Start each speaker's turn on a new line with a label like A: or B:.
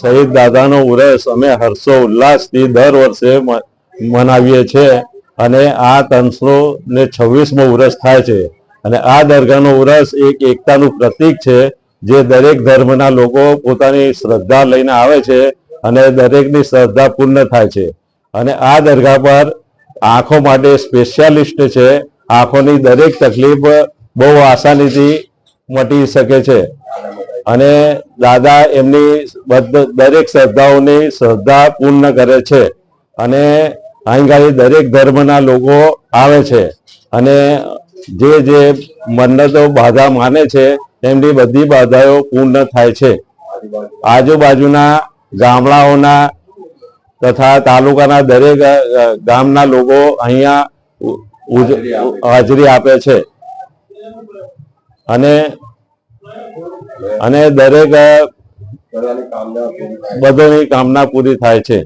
A: શહીદ દાદાનો ઉરસ અમે હર્ષો ઉલ્લાસથી દર વર્ષે મનાવીએ છીએ અને આ ત્રણસો ને છવ્વીસમો ઉરસ થાય છે. અને આ દરગાહનો ઉરસ એક એકતાનું પ્રતીક છે, જે દરેક ધર્મના લોકો પોતાની શ્રદ્ધા લઈને આવે છે અને દરેકની શ્રદ્ધા પૂર્ણ થાય છે. અને આ દરગાહ પર આંખો માટે સ્પેશિયાલિસ્ટ છે, આંખોની દરેક તકલીફ બહુ આસાનીથી મટી શકે છે. અને દાદા એમની દરેક શ્રદ્ધાઓની શ્રદ્ધા પૂર્ણ કરે છે. અને અહીં દરેક ધર્મના લોકો આવે છે. અને જે જે મન્નતો બાધા માને છે, એમની બધી બાધાઓ પૂર્ણ થાય છે. આજુબાજુના ગામડાઓના તથા તાલુકાના દરેક ગામના લોકો અહીંયા હાજરી આપે છે. અને અને દરેક
B: બધાની કામના પૂરી થાય
A: છે.